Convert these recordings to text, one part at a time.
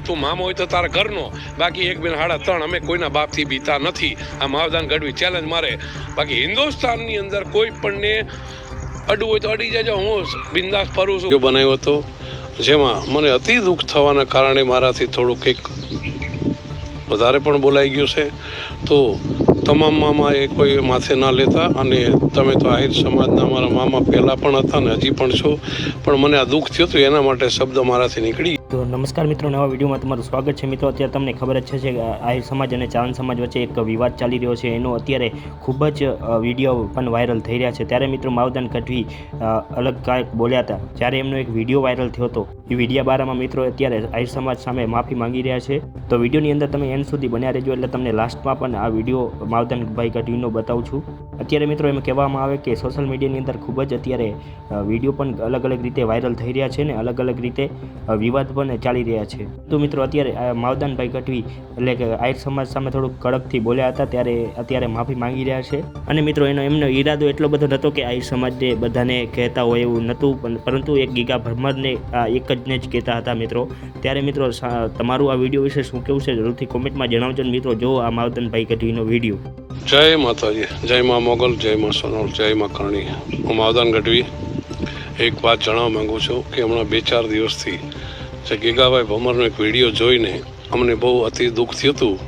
તું મામો હોય તો તારા ઘરનો. બાકી એક બેન હાડા ત્રણ, અમે કોઈના બાપથી બીતા નથી. આ માવદાન ગઢવી ચેલેન્જ મારે. બાકી હિન્દુસ્તાનની અંદર કોઈ પણને અડવું હોય તો અડી જજો. હું બિંદાસ ફરું છું. બનાવ્યો હતો, જેમાં મને અતિ દુઃખ થવાના કારણે મારાથી થોડું કંઈક વધારે પણ બોલાઈ ગયું છે. તો તમામ મામા એ કોઈ માથે ના લેતા અને તમે તો આહિર સમાજના મારા મામા પહેલાં પણ હતા ને હજી પણ છો. પણ મને આ દુઃખ થયું હતું, એના માટે શબ્દ મારાથી નીકળી તો નમસ્કાર મિત્રો, નવા વિડીયોમાં તમારું સ્વાગત છે. મિત્રો, અત્યારે તમને ખબર જ છે કે આહિર સમાજ અને ચાંદ સમાજ વચ્ચે એક વિવાદ ચાલી રહ્યો છે. એનો અત્યારે ખૂબ જ વીડિયો પણ વાયરલ થઈ રહ્યા છે. ત્યારે મિત્રો માવદાન કઢવી અલગ કાંઈક બોલ્યા હતા. જ્યારે એમનો એક વીડિયો વાયરલ થયો હતો. એ વિડીયા બારામાં મિત્રો અત્યારે આહિર સમાજ સામે માફી માંગી રહ્યા છે. તો વિડીયોની અંદર તમે એન્ડ સુધી બન્યા રહેજો, એટલે તમને લાસ્ટમાં પણ આ વીડિયો માવદાનભાઈ કઢવીનો બતાવું છું. અત્યારે મિત્રો એમ કહેવામાં આવે કે સોશિયલ મીડિયાની અંદર ખૂબ જ અત્યારે વીડિયો પણ અલગ અલગ રીતે વાયરલ થઈ રહ્યા છે ને અલગ અલગ રીતે વિવાદ પણ ચાલી રહ્યા છે. તો મિત્રો, અત્યારે માવદાનભાઈ ગઢવી એટલે કે આહિર સમાજ સામે થોડુંક કડકથી બોલ્યા હતા, ત્યારે અત્યારે માફી માંગી રહ્યા છે. અને મિત્રો, એનો એમનો ઈરાદો એટલો બધો નહોતો કે આહિર સમાજને બધાને કહેતા હોય એવું નહોતું પરંતુ એક ગીગા ભરમરને આ એક જ ને જ કહેતા હતા મિત્રો. ત્યારે મિત્રો તમારું આ વીડિયો વિશે શું કેવું છે, જરૂરથી કોમેન્ટમાં જણાવજો મિત્રો, જો આ માવદનભાઈ ગઢવીનો વીડિયો. જય માતાજી, જય મા મોગલ, જય મા સોનલ, જય મા કરણી. હું માવદાન ગઢવી, એક વાત જણાવવા માંગુ છું કે હમણાં બે ચાર દિવસથી જે ગીગાભાઈ ભમરનો એક વીડિયો જોઈને અમને બહુ અતિ દુઃખ થયું હતું.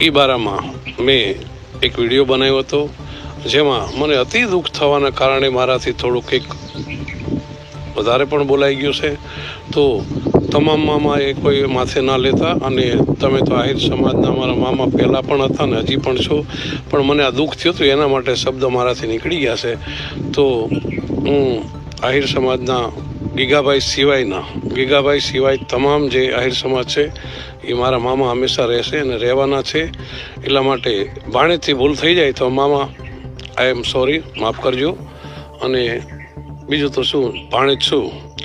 એ બારામાં મેં એક વીડિયો બનાવ્યો હતો, જેમાં મને અતિ દુઃખ થવાના કારણે મારાથી થોડું કંઈક વધારે પણ બોલાઈ ગયું છે. તો તમામ મામા એ કોઈ માથે ના લેતા અને તમે તો આહિર સમાજના મારા મામા પહેલાં પણ હતા ને હજી પણ છો, પણ મને આ દુઃખ થયું હતું, એના માટે શબ્દ મારાથી નીકળી ગયા છે. તો હું આહિર સમાજના ગીગાભાઈ સિવાયના. ગીગાભાઈ સિવાય તમામ જે આહિર સમાજ છે, એ મારા મામા હંમેશા રહેશે અને રહેવાના છે. એટલા માટે ભાણેજથી ભૂલ થઈ જાય તો મામા આઈ એમ સોરી માફ કરજો. અને બીજું તો શું ભાણેજ છું.